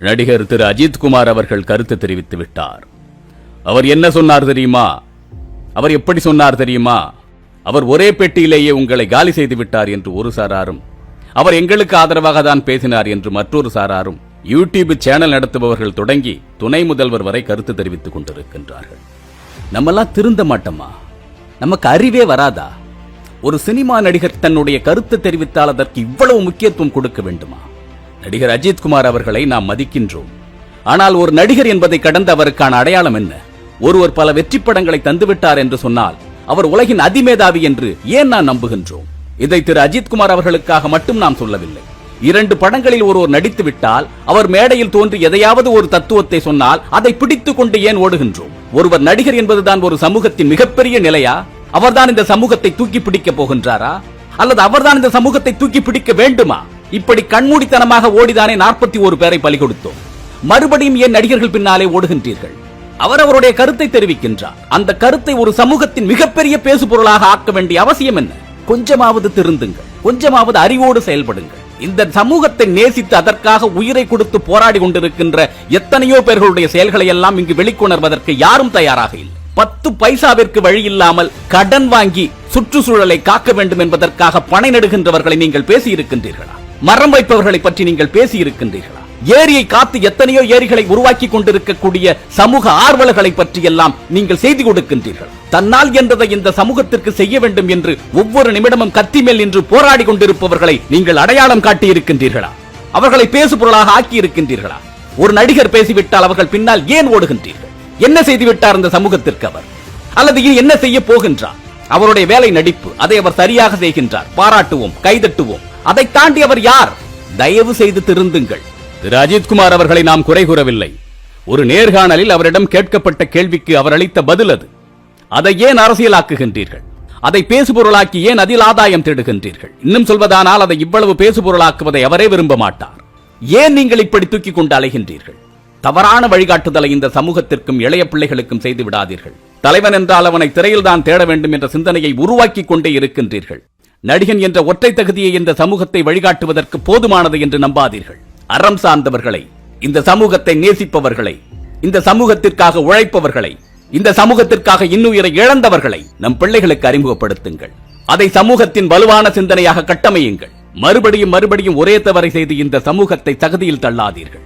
நடிகர் திரு அஜித்குமார் அவர்கள் கருத்து தெரிவித்து விட்டார். அவர் என்ன சொன்னார் தெரியுமா? அவர் எப்படி சொன்னார் தெரியுமா? அவர் ஒரே பெட்டியிலேயே உங்களை காலி செய்து விட்டார் என்று ஒரு சாராரும் அவர் எங்களுக்கு ஆதரவாக தான் பேசினார் என்று மற்றொரு சாராரும் யூடியூப் சேனல் நடத்துபவர்கள் தொடங்கி துணை முதல்வர் வரை கருத்து தெரிவித்துக் கொண்டிருக்கின்றார்கள். நம்மெல்லாம் திருந்த மாட்டோமா? நமக்கு அறிவே வராதா? ஒரு சினிமா நடிகர் தன்னுடைய கருத்து தெரிவித்தால் அதற்கு இவ்வளவு முக்கியத்துவம் கொடுக்க வேண்டுமா? நடிகர் அஜித் குமார் அவர்களை நாம் மதிக்கின்றோம். ஆனால் ஒரு நடிகர் என்பதை கடந்த அவருக்கான அடையாளம் என்ன? ஒருவர் பல வெற்றி படங்களை தந்துவிட்டார் என்று சொன்னால் அவர் உலகின் அதிமேதாவி என்று ஏன் நான் நம்புகின்றோம்? இதை திரு அஜித் குமார் அவர்களுக்காக மட்டும் நாம் சொல்லவில்லை. இரண்டு படங்களில் ஒருவர் நடித்து விட்டால் அவர் மேடையில் தோன்றி எதையாவது ஒரு தத்துவத்தை சொன்னால் அதை பிடித்துக் கொண்டு ஏன் ஓடுகின்றோம்? ஒருவர் நடிகர் என்பதுதான் ஒரு சமூகத்தின் மிகப்பெரிய நிலையா? அவர்தான் இந்த சமூகத்தை தூக்கி பிடிக்க போகின்றாரா? அல்லது அவர்தான் இந்த சமூகத்தை தூக்கி பிடிக்க வேண்டுமா? இப்படி கண்மூடித்தனமாக ஓடிதானே நாற்பத்தி ஒரு பேரை பலி கொடுத்தோம். மறுபடியும் ஏன் நடிகர்கள் பின்னாலே ஓடுகின்றீர்கள்? அவர் அவருடைய கருத்தை தெரிவிக்கின்றார். அந்த கருத்தை ஒரு சமூகத்தின் மிகப்பெரிய பேசு பொருளாக ஆக்க வேண்டிய அவசியம் என்ன? கொஞ்சமாவது திருந்துங்கள். கொஞ்சமாவது அறிவோடு செயல்படுங்கள். இந்த சமூகத்தை நேசித்து அதற்காக உயிரை கொடுத்து போராடி கொண்டிருக்கின்ற எத்தனையோ பேர்களுடைய செயல்களை எல்லாம் இங்கு வெளிக்கொணர்வதற்கு யாரும் தயாராக இல்லை. பத்து பைசாவிற்கு வழி இல்லாமல் கடன் வாங்கி சுற்றுச்சூழலை காக்க வேண்டும் என்பதற்காக பணை நடுகின்றவர்களை நீங்கள் பேசியிருக்கின்றீர்களா? மரம் வைப்பவர்களை பற்றி நீங்கள் பேசியிருக்கின்றீர்களா? ஏரியை காத்து எத்தனையோ ஏரிகளை உருவாக்கி கொண்டிருக்கக்கூடிய சமூக ஆர்வலர்களை பற்றி எல்லாம் நீங்கள் செய்தி கொடுக்கின்றீர்கள். தன்னால் என்றதை இந்த சமூகத்திற்கு செய்ய வேண்டும் என்று ஒவ்வொரு நிமிடமும் கத்தி மேல் நின்று போராடி கொண்டிருப்பவர்களை நீங்கள் அடையாளம் காட்டி இருக்கின்றீர்களா அவர்களை பேசு பொருளாக ஆக்கி இருக்கின்றீர்களா ஒரு நடிகர் பேசிவிட்டால் அவர்கள் பின்னால் ஏன் ஓடுகின்றீர்கள்? என்ன செய்து விட்டார் இந்த சமூகத்திற்கு அவர்? அல்லது இனி என்ன செய்ய போகின்றார்? அவருடைய வேலை நடிப்பு அதை அவர் சரியாக செய்கின்றார். பாராட்டுவோம் கைதட்டுவோம். அதை தாண்டி அவர் யார்? தயவு செய்து திருந்துங்கள். திரு அஜித்குமார் அவர்களை நாம் குறை கூறவில்லை. ஒரு நேர்காணலில் அவரிடம் கேட்கப்பட்ட கேள்விக்கு அவர் அளித்த பதில் அது. அதை ஏன் அரசியலாக்குகின்றீர்கள்? அதை பேசுபொருளாக்கி ஏன் அதில் ஆதாயம் தேடுகின்றீர்கள்? இன்னும் சொல்வதானால் அதை இவ்வளவு பேசுபொருளாக்குவதை அவரே விரும்ப மாட்டார். ஏன் நீங்கள் இப்படி தூக்கி கொண்டு அலைகின்றீர்கள்? தவறான வழிகாட்டுதலை இந்த சமூகத்திற்கும் இளைய பிள்ளைகளுக்கும் செய்து விடாதீர்கள். தலைவன் என்றால் அவனை திரையில் தான் தேட வேண்டும் என்ற சிந்தனையை உருவாக்கி கொண்டே இருக்கின்றீர்கள். நடிகன் என்ற ஒற்றை தகுதியை இந்த சமூகத்தை வழிகாட்டுவதற்கு போதுமானது என்று நம்பாதீர்கள். அறம் சார்ந்தவர்களை இந்த சமூகத்தை நேசிப்பவர்களை இந்த சமூகத்திற்காக உழைப்பவர்களை இந்த சமூகத்திற்காக இன்னுயிரை இழந்தவர்களை நம் பிள்ளைகளுக்கு அறிமுகப்படுத்துங்கள். அதை சமூகத்தின் வலுவான சிந்தனையாக கட்டமையுங்கள். மறுபடியும் மறுபடியும் ஒரே தவறை செய்து இந்த சமூகத்தை தகுதியில் தள்ளாதீர்கள்.